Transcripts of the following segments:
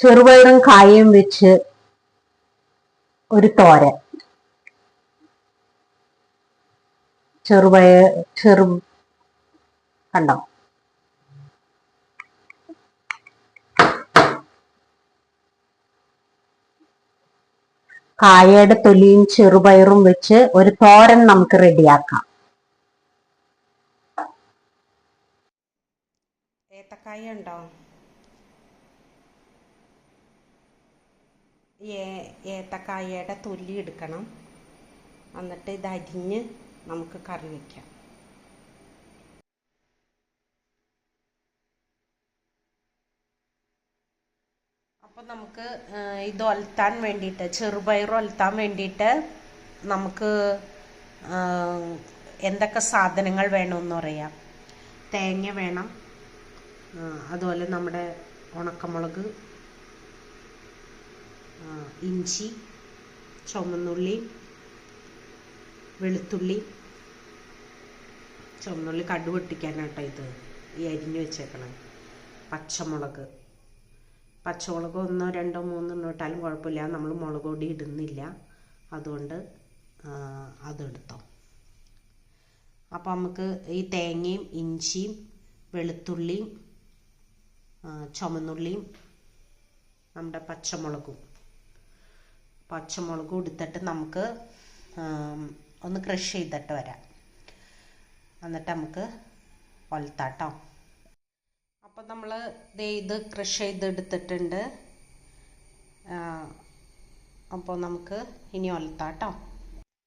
ചെറുപയറും കായയും വെച്ച് ഒരു തോരൻ. ചെറുപയർ ചെറു കണ്ടോ? കായയുടെ തൊലിയും ചെറുപയറും വെച്ച് ഒരു തോരൻ നമുക്ക് റെഡിയാക്കാം. ഏത്തക്കായ ഉണ്ടോ? ഏത്തക്കായയുടെ തൊലി എടുക്കണം. എന്നിട്ട് ഇത് അരിഞ്ഞ് നമുക്ക് കറി വയ്ക്കാം അപ്പം നമുക്ക് ഇത് ഒലത്താൻ വേണ്ടിയിട്ട് ചെറുപയർ ഒലത്താൻ വേണ്ടിയിട്ട് നമുക്ക് എന്തൊക്കെ സാധനങ്ങൾ വേണമെന്ന് പറയാം. തേങ്ങ വേണം. അതുപോലെ നമ്മുടെ ഉണക്കമുളക് ഇഞ്ചി ചുമന്നുള്ളി വെളുത്തുള്ളി. ചുമന്നുള്ളി കടു പൊട്ടിക്കാനാട്ടോ ഇത്. ഈ അരിഞ്ഞു വെച്ചേക്കണം പച്ചമുളക്. പച്ചമുളക് ഒന്നോ രണ്ടോ മൂന്നെണ്ണോ ഇട്ടാലും കുഴപ്പമില്ല. നമ്മൾ മുളക് പൊടി ഇടുന്നില്ല. അതുകൊണ്ട് അതെടുത്തോ. അപ്പം നമുക്ക് ഈ തേങ്ങയും ഇഞ്ചിയും വെളുത്തുള്ളിയും ചുമന്നുള്ളിയും നമ്മുടെ പച്ചമുളകും പച്ചമുളകും എടുത്തിട്ട് നമുക്ക് ഒന്ന് ക്രഷ് ചെയ്തിട്ട് വരാം. എന്നിട്ട് നമുക്ക് ഒലത്താട്ടോ അപ്പം നമ്മൾ ഇത് ക്രഷ് ചെയ്തെടുത്തിട്ടുണ്ട് അപ്പോൾ നമുക്ക് ഇനി ഒലത്താട്ടോ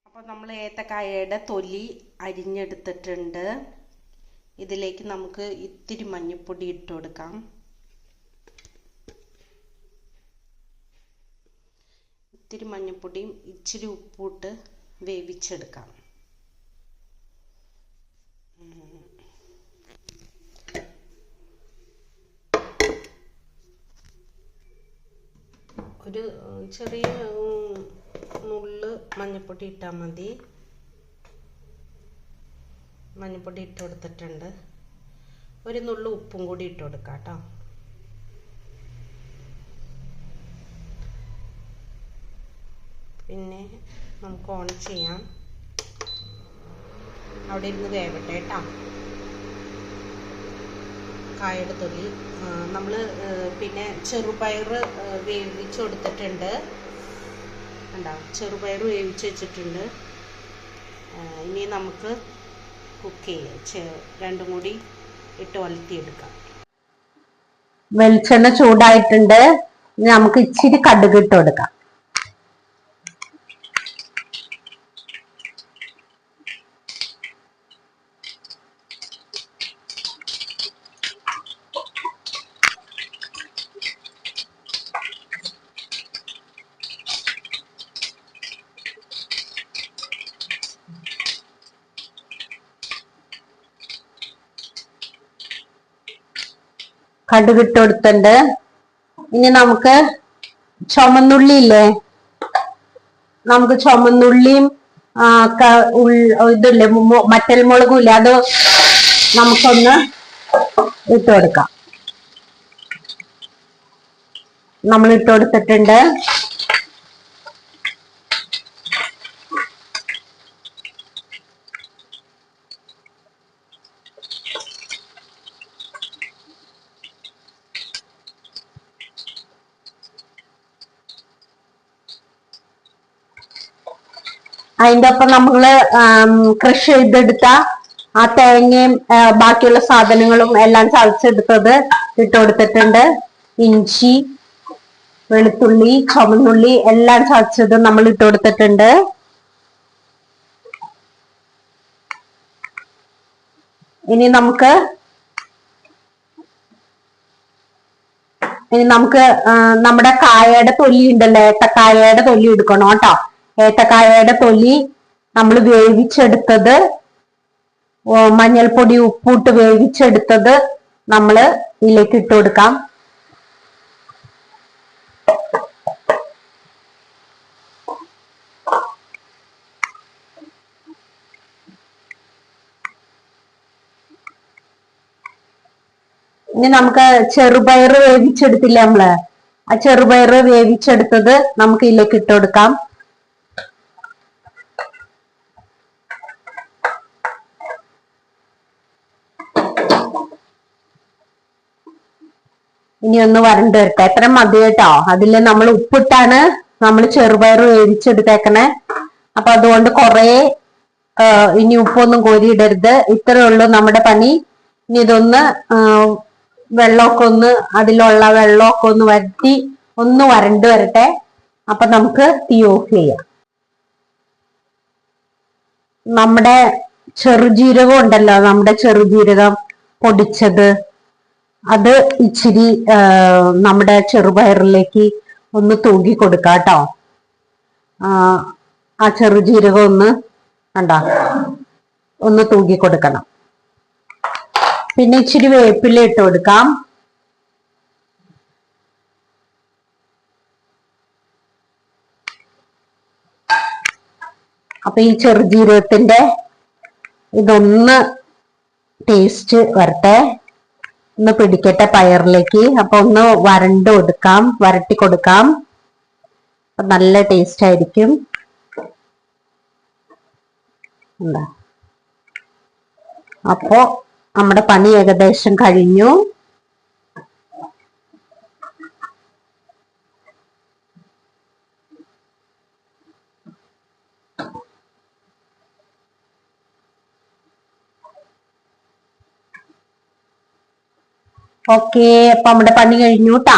അപ്പോൾ നമ്മൾ ഏത്തക്കായയുടെ തൊലി അരിഞ്ഞെടുത്തിട്ടുണ്ട്. ഇതിലേക്ക് നമുക്ക് ഇത്തിരി മഞ്ഞൾപ്പൊടി ഇട്ട് കൊടുക്കാം. ഇത്തിരി മഞ്ഞൾപ്പൊടിയും ഇച്ചിരി ഉപ്പിട്ട് വേവിച്ചെടുക്കാം. ഒരു ചെറിയ നുള്ള് മഞ്ഞൾപ്പൊടി ഇട്ടാൽ മതി. മഞ്ഞൾപ്പൊടി ഇട്ട് കൊടുത്തിട്ടുണ്ട്. ഒരു നുള്ളു ഉപ്പും കൂടി ഇട്ട് കൊടുക്കാം കേട്ടോ പിന്നെ നമുക്ക് ഓൺ ചെയ്യാം. അവിടെ ഇരുന്ന് വേവട്ടെ കേട്ടോ കായുടെ തൊലി. നമ്മൾ പിന്നെ ചെറുപയർ വേവിച്ച് കൊടുത്തിട്ടുണ്ട്. കണ്ടോ? ചെറുപയർ വേവിച്ച് വെച്ചിട്ടുണ്ട്. ഇനി നമുക്ക് കുക്ക് ചെയ്യാം. രണ്ടും കൂടി ഇട്ട് വലത്തിയെടുക്കാം. വെളിച്ചെണ്ണ ചൂടായിട്ടുണ്ട്. നമുക്ക് ഇച്ചിരി കടുക് ഇട്ട് കൊടുക്കാം. കടുക് ഇട്ട് കൊടുത്തിട്ടുണ്ട് ഇനി നമുക്ക് ചുമന്നുള്ളി ഇല്ലേ നമുക്ക് ചുമന്നുള്ളിയും ഇതില്ലേ മറ്റൽ മുളകും ഇല്ലേ അത് നമുക്കൊന്ന് ഇട്ട് കൊടുക്കാം നമ്മൾ ഇട്ട് കൊടുത്തിട്ടുണ്ട് അതിന്റെ ഒപ്പം നമ്മൾ കൃഷി ചെയ്തെടുത്ത ആ തേങ്ങയും ബാക്കിയുള്ള സാധനങ്ങളും എല്ലാം ചതച്ചെടുത്തത് ഇട്ട് കൊടുത്തിട്ടുണ്ട് ഇഞ്ചി വെളുത്തുള്ളി ചുമന്നുള്ളി എല്ലാം ചതച്ചത് നമ്മൾ ഇട്ട് കൊടുത്തിട്ടുണ്ട് ഇനി നമുക്ക് ഇനി നമുക്ക് നമ്മുടെ കായയുടെ തൊലി ഉണ്ടല്ലോ? ഏട്ടക്കായയുടെ തൊലി എടുക്കണം കേട്ടോ. ഏത്തക്കായയുടെ തൊലി നമ്മൾ വേവിച്ചെടുത്തത് മഞ്ഞൾപ്പൊടി ഉപ്പൂട്ട് വേവിച്ചെടുത്തത് നമ്മൾ ഇതിലേക്ക് ഇട്ട് കൊടുക്കാം. ഇനി നമുക്ക് ചെറുപയർ വേവിച്ചെടുത്തില്ലേ നമ്മൾ? ആ ചെറുപയർ വേവിച്ചെടുത്തത് നമുക്ക് ഇതിലേക്ക് ഇട്ട് കൊടുക്കാം. ഇനി ഒന്ന് വരണ്ട് വരട്ടെ എത്ര മതി കേട്ടോ. അതിൽ നമ്മൾ ഉപ്പിട്ടാണ് നമ്മൾ ചെറുപയർ വേവിച്ചെടുത്തേക്കണേ. അപ്പൊ അതുകൊണ്ട് കുറേ ഇനി ഉപ്പൊന്നും കോരിയിടരുത്. ഇത്രേ ഉള്ളൂ നമ്മുടെ പണി. ഇനി ഇതൊന്ന് വെള്ളമൊക്കെ ഒന്ന് അതിലുള്ള വെള്ളമൊക്കെ ഒന്ന് വരുത്തി ഒന്ന് വരണ്ട് വരട്ടെ. അപ്പൊ നമുക്ക് തീ ഓഫ് ചെയ്യാം. നമ്മുടെ ചെറുജീരകം ഉണ്ടല്ലോ. നമ്മുടെ ചെറുജീരകം പൊടിച്ചത്. അത് ഇച്ചിരി നമ്മുടെ ചെറുപയറിലേക്ക് ഒന്ന് തൂകി കൊടുക്കാട്ടോ ആ, ചെറുജീരകം ഒന്ന് കണ്ട ഒന്ന് തൂകി കൊടുക്കണം. പിന്നെ ഇച്ചിരി വേപ്പില ഇട്ട് കൊടുക്കാം. അപ്പൊ ഈ ചെറുജീരകത്തിന്റെ ഇതൊന്ന് ടേസ്റ്റ് വരട്ടെ. ഒന്ന് പിടിക്കട്ടെ പയറിലേക്ക്. അപ്പൊ ഒന്ന് വരണ്ട് കൊടുക്കാം വരട്ടി കൊടുക്കാം. നല്ല ടേസ്റ്റ് ആയിരിക്കും. അപ്പോ നമ്മുടെ പണി ഏകദേശം കഴിഞ്ഞു. ഓക്കെ അപ്പൊ നമ്മുടെ പണി കഴിഞ്ഞു ട്ടാ